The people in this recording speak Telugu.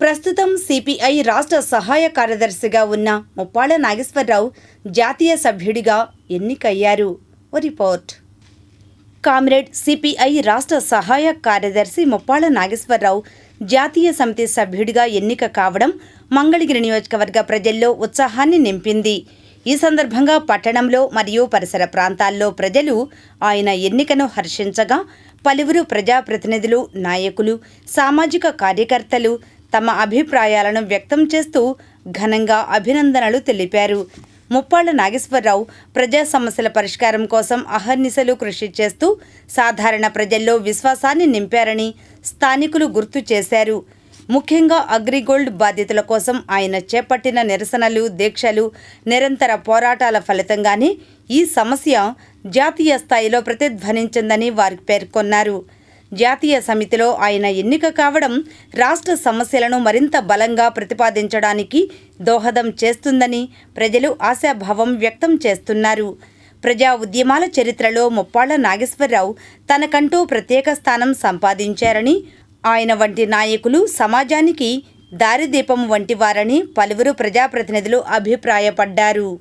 ప్రస్తుతం సిపిఐ రాష్ట్ర సహాయ కార్యదర్శిగా ఉన్న ముప్పాళ్ళ నాగేశ్వరరావు జాతీయ సభ్యుడిగా ఎన్నికయ్యారు. ఓ రిపోర్ట్. కామ్రేడ్ సిపిఐ రాష్ట్ర సహాయ కార్యదర్శి ముప్పాళ్ళ నాగేశ్వరరావు జాతీయ సమితి సభ్యుడిగా ఎన్నిక కావడం మంగళగిరి నియోజకవర్గ ప్రజల్లో ఉత్సాహాన్ని నింపింది. ఈ సందర్భంగా పట్టణంలో మరియు పరిసర ప్రాంతాల్లో ప్రజలు ఆయన ఎన్నికను హర్షించగా పలువురు ప్రజాప్రతినిధులు నాయకులు సామాజిక కార్యకర్తలు తమ అభిప్రాయాలను వ్యక్తం చేస్తూ ఘనంగా అభినందనలు తెలిపారు. ముప్పాళ్ళ నాగేశ్వరరావు ప్రజా సమస్యల పరిష్కారం కోసం అహర్నిశలు కృషి చేస్తూ సాధారణ ప్రజల్లో విశ్వాసాన్ని నింపారని స్థానికులు గుర్తు చేశారు. ముఖ్యంగా అగ్రిగోల్డ్ బాధితుల కోసం ఆయన చేపట్టిన నిరసనలు దీక్షలు నిరంతర పోరాటాల ఫలితంగానే ఈ సమస్య జాతీయ స్థాయిలో ప్రతిధ్వనించిందని వారు పేర్కొన్నారు. జాతీయ సమితిలో ఆయన ఎన్నిక కావడం రాష్ట్ర సమస్యలను మరింత బలంగా ప్రతిపాదించడానికి దోహదం చేస్తుందని ప్రజలు ఆశాభావం వ్యక్తం చేస్తున్నారు. ప్రజా ఉద్యమాల చరిత్రలో ముప్పాళ్ళ నాగేశ్వరరావు తనకంటూ ప్రత్యేక స్థానం సంపాదించారని ఆయన వంటి నాయకులు సమాజానికి దారిదీపం వంటివారని పలువురు ప్రజాప్రతినిధులు అభిప్రాయపడ్డారు.